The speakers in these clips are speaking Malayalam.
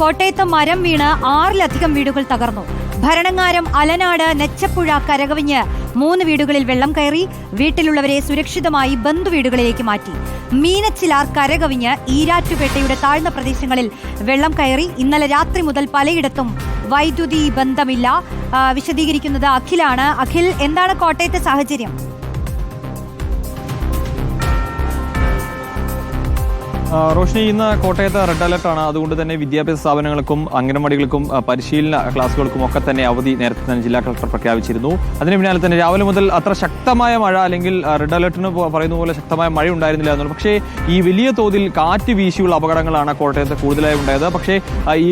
കോട്ടയത്ത് മരം വീണ് ആറിലധികം വീടുകൾ തകർന്നു. ഭരണങ്ങാരം അലനാട് നെച്ചപ്പുഴ കരകവിഞ്ഞ് മൂന്ന് വീടുകളിൽ വെള്ളം കയറി വീട്ടിലുള്ളവരെ സുരക്ഷിതമായി ബന്ധുവീടുകളിലേക്ക് മാറ്റി. മീനച്ചിലാർ കരകവിഞ്ഞ് ഈരാറ്റുപേട്ടയുടെ താഴ്ന്ന പ്രദേശങ്ങളിൽ വെള്ളം കയറി ഇന്നലെ രാത്രി മുതൽ പലയിടത്തും വൈദ്യുതി ബന്ധമില്ല. വിശദീകരിക്കുന്നത് അഖിലാണ്. അഖിൽ എന്താണ് കോട്ടയത്തെ സാഹചര്യം? റോഷ്നി ഇന്ന് കോട്ടയത്ത് റെഡ് അലർട്ട് ആണ്. അതുകൊണ്ട് തന്നെ വിദ്യാഭ്യാസ സ്ഥാപനങ്ങൾക്കും അംഗനവാടികൾക്കും പരിശീലന ക്ലാസുകൾക്കും ഒക്കെ തന്നെ അവധി നേരത്തെ തന്നെ ജില്ലാ കളക്ടർ പ്രഖ്യാപിച്ചിരുന്നു. അതിന് പിന്നാലെ തന്നെ രാവിലെ മുതൽ അത്ര ശക്തമായ മഴ അല്ലെങ്കിൽ റെഡ് അലർട്ടിന് പറയുന്ന പോലെ ശക്തമായ മഴ ഉണ്ടായിരുന്നില്ല എന്നുള്ളത് പക്ഷേ ഈ വലിയ തോതിൽ കാറ്റ് വീശിയുള്ള അപകടങ്ങളാണ് കോട്ടയത്ത് കൂടുതലായി ഉണ്ടായത്. പക്ഷേ ഈ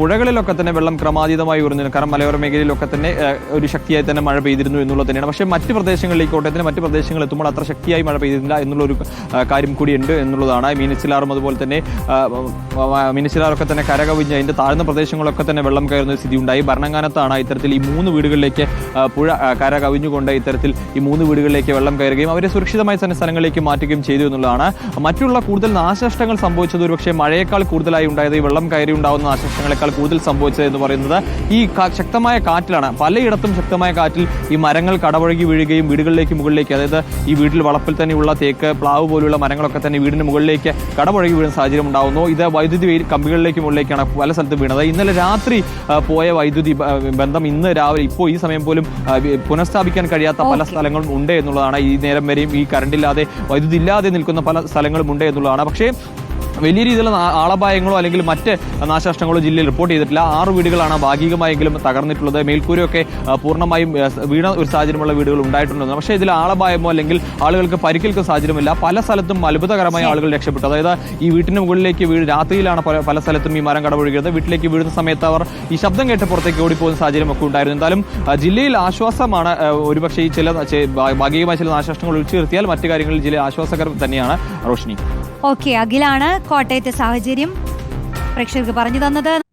പുഴകളിലൊക്കെ തന്നെ വെള്ളം ക്രമാതീതമായി ഉയർന്നിരുന്നു കാരണം മലയോര മേഖലയിലൊക്കെ തന്നെ ഒരു ശക്തിയായി തന്നെ മഴ പെയ്തിരുന്നു എന്നുള്ളത് തന്നെയാണ്. പക്ഷേ മറ്റ് പ്രദേശങ്ങളിലേക്ക് കോട്ടയത്തിന് മറ്റ് പ്രദേശങ്ങളിൽ എത്തുമ്പോൾ അത്ര ശക്തിയായി മഴ പെയ്തിരുന്നില്ല എന്നുള്ള ഒരു ആ, കാര്യം കൂടിയുണ്ട് എന്നുള്ളതാണ്. മീനച്ചിലാറും അതുപോലെ തന്നെ ആ, തന്നെ കരകവിഞ്ഞ് അതിന്റെ താഴ്ന്ന പ്രദേശങ്ങളൊക്കെ തന്നെ വെള്ളം കയറുന്ന സ്ഥിതി ഉണ്ടായി ഭരണങ്ങാനത്താണ് ഇത്തരത്തിൽ ഈ മൂന്ന് വീടുകളിലേക്ക് പുഴ കര കവിഞ്ഞുകൊണ്ട് ഇത്തരത്തിൽ ഈ മൂന്ന് വീടുകളിലേക്ക് വെള്ളം കയറുകയും അവരെ സുരക്ഷിതമായ തന്നെ സ്ഥലങ്ങളിലേക്ക് മാറ്റുകയും ചെയ്തു എന്നുള്ളതാണ്. മറ്റുള്ള കൂടുതൽ നാശനഷ്ടങ്ങൾ സംഭവിച്ചത് ഒരുപക്ഷെ മഴയേക്കാൾ കൂടുതലായി ഉണ്ടായത് ഈ വെള്ളം കയറി ഉണ്ടാകുന്ന നാശനഷ്ടങ്ങളെക്കാൾ കൂടുതൽ സംഭവിച്ചത് എന്ന് പറയുന്നത് ഈ ശക്തമായ കാറ്റിലാണ്. പലയിടത്തും ശക്തമായ കാറ്റിൽ ഈ മരങ്ങൾ കടപുഴകി വീഴുകയും വീടുകളിലേക്ക് മുകളിലേക്ക് അതായത് ഈ വീട്ടിൽ വളപ്പിൽ തന്നെയുള്ള തേക്ക് പ്ലാവ് പോലുള്ള മരങ്ങളൊക്കെ തന്നെ വീടിന് മുകളിലേക്ക് കടപുഴകി വീഴുന്ന സാഹചര്യം ഉണ്ടാകുന്നു ഇത് വൈദ്യുതി കമ്പികളിലേക്ക് മുകളിലേക്കാണ് പല സ്ഥലത്തും വീണത്. ഇന്നലെ രാത്രി പോയ വൈദ്യുതി ബന്ധം ഇന്ന് രാവിലെ ഇപ്പോൾ ഈ സമയം പോലും പുനഃസ്ഥാപിക്കാൻ കഴിയാത്ത പല സ്ഥലങ്ങളും ഉണ്ട് എന്നുള്ളതാണ് ഈ നേരം വരെയും ഈ കറണ്ടില്ലാതെ വൈദ്യുതി ഇല്ലാതെ നിൽക്കുന്ന പല സ്ഥലങ്ങളും ഉണ്ട് എന്നുള്ളതാണ്. പക്ഷേ വലിയ രീതിയിലുള്ള ആളപായങ്ങളോ അല്ലെങ്കിൽ മറ്റ് നാശനഷ്ടങ്ങളോ ജില്ലയിൽ റിപ്പോർട്ട് ചെയ്തിട്ടില്ല. ആറ് വീടുകളാണ് ഭാഗികമായെങ്കിലും തകർന്നിട്ടുള്ളത്. മേൽക്കൂരയൊക്കെ പൂർണമായും വീണ ഒരു സാഹചര്യമുള്ള വീടുകൾ ഉണ്ടായിട്ടുണ്ട് പക്ഷേ ഇതിൽ ആളപായമോ അല്ലെങ്കിൽ ആളുകൾക്ക് പരിക്കേൽക്കുന്ന സാഹചര്യമില്ല. പല സ്ഥലത്തും അത്ഭുതകരമായ ആളുകൾ രക്ഷപ്പെട്ടു. അതായത് ഈ വീട്ടിന് മുകളിലേക്ക് വീട് രാത്രിയിലാണ് പല പല സ്ഥലത്തും ഈ മരം കടപൊഴുകിയത്. വീട്ടിലേക്ക് വീഴുന്ന സമയത്ത് അവർ ഈ ശബ്ദം കേട്ട് പുറത്തേക്ക് ഓടിപ്പോകുന്ന സാഹചര്യമൊക്കെ ഉണ്ടായിരുന്നു. എന്തായാലും ജില്ലയിൽ ആശ്വാസമാണ് ഒരുപക്ഷേ ഈ ചില ഭാഗികമായ ചില നാശനഷ്ടങ്ങൾ ഒഴിച്ചു നിർത്തിയാൽ മറ്റു കാര്യങ്ങളിൽ ജില്ല ആശ്വാസകരം തന്നെയാണ്. റോഷിനി. ഓക്കെ അഖിലാണ് കോട്ടയത്തെ സാഹചര്യം. പ്രേക്ഷകർക്ക് പറഞ്ഞു തന്നത്